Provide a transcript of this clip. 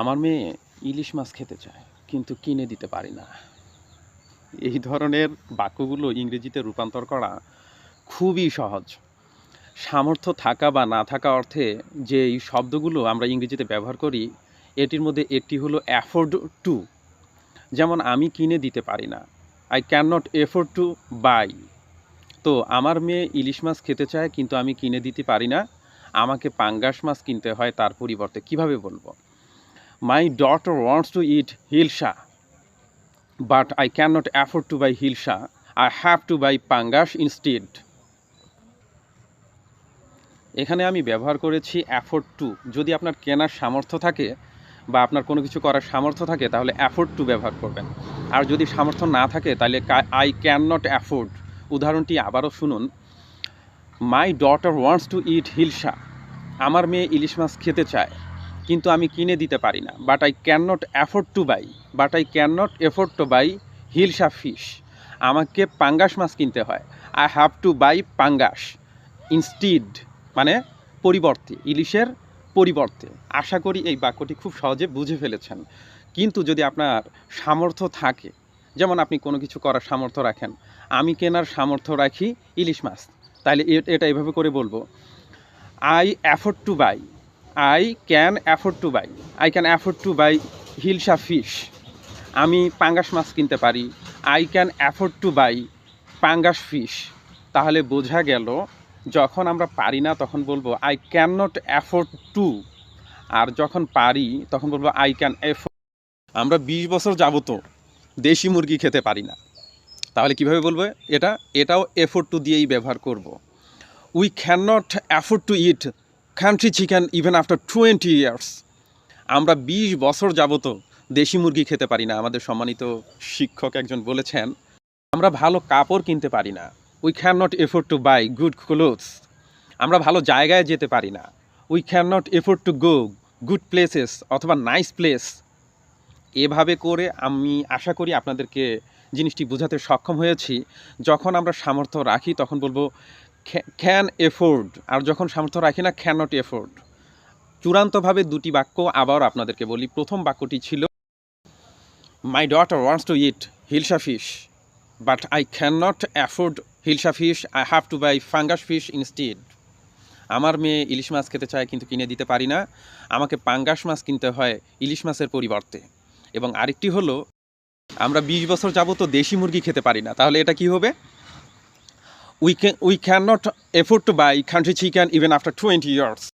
আমার মেয়ে ইলিশ মাছ খেতে চায়, কিন্তু কিনে দিতে পারি না। এই ধরনের বাক্যগুলো ইংরেজিতে রূপান্তর করা খুবই সহজ। সামর্থ্য থাকা বা না থাকা অর্থে যে এই শব্দগুলো আমরা ইংরেজিতে ব্যবহার করি, এটির মধ্যে একটি হলো অ্যাফোর্ড টু যেমন, আমি কিনে দিতে পারি না। I can not afford to buy তো, আমার মেয়ে ইলিশ মাছ খেতে চায়, কিন্তু আমি কিনে দিতে পারি না। আমাকে পাঙ্গাস মাছ কিনতে হয়, তার পরিবর্তে কীভাবে বলব? My daughter wants to eat hilsa but I can not afford to buy hilsa I have to buy pangas instead এখানে আমি ব্যবহার করেছি অ্যাফোর্ড টু যদি আপনার কেনার সামর্থ্য থাকে বা আপনার কোনো কিছু করার সামর্থ্য থাকে, তাহলে অ্যাফোর্ড টু ব্যবহার করবেন। আর যদি সামর্থ্য না থাকে, তাহলে আই ক্যান নট অ্যাফোর্ড উদাহরণটি আবারও শুনুন। My daughter wants to eat hilsa আমার মেয়ে ইলিশ মাছ খেতে চায়। কিন্তু আমি কিনে দিতে পারি না। But I can not afford to buy but I can not afford to buy hilsa fish আমাকে পাঙ্গাস মাছ কিনতে হয়। I have to buy pangas instead মানে পরিবর্তে, ইলিশের পরিবর্তে। আশা করি এই বাক্যটি খুব সহজে বুঝে ফেলেছেন। কিন্তু যদি আপনার সামর্থ্য থাকে, যেমন আপনি কোনো কিছু করার সামর্থ্য রাখেন, আমি কেনার সামর্থ্য রাখি ইলিশ মাছ। তাহলে এটা এভাবে করে বলব I afford to buy I can afford to buy I can afford to buy hilsa fish আমি পাঙ্গাস মাছ কিনতে পারি। I can afford to buy pangas fish তাহলে বোঝা গেল, যখন আমরা পারি না, তখন বলব I can not afford to আর যখন পারি, তখন বলব আই ক্যান এফোর্ড আমরা বিশ বছর যাবত দেশি মুরগি খেতে পারি না। তাহলে কীভাবে বলব এটা? এটাও এফোর্ড টু দিয়েই ব্যবহার করব। We can not afford to eat country chicken even after twenty years আমরা বিশ বছর যাবত দেশি মুরগি খেতে পারি না, আমাদের সম্মানিত শিক্ষক একজন বলেছেন, আমরা ভালো কাপড় কিনতে পারি না। We can not afford to buy good clothes আমরা ভালো জায়গায় যেতে পারি না। We can not afford to go good places অথবা নাইস প্লেস এভাবে করে আমি আশা করি আপনাদেরকে জিনিসটি বোঝাতে সক্ষম হয়েছি। যখন আমরা সামর্থ্য রাখি, তখন বলব ক্যান এফোর্ড আর যখন সামর্থ্য রাখি না ক্যান নট এফোর্ড চূড়ান্তভাবে দুটি বাক্য আবার আপনাদেরকে বলি। প্রথম বাক্যটি ছিল my daughter wants to eat hilsa fish but I can not afford hilsa fish I have to buy pangas fish instead আমার মেয়ে ইলিশ মাছ খেতে চায় কিন্তু কিনে দিতে পারি না। আমাকে পাঙ্গাস মাছ কিনতে হয় ইলিশ মাছের পরিবর্তে। এবং আরেকটি হলো, আমরা বিশ বছর যাবত দেশি মুরগি খেতে পারি না, তাহলে এটা কি হবে? we, can, we cannot afford to buy country chicken even after 20 years.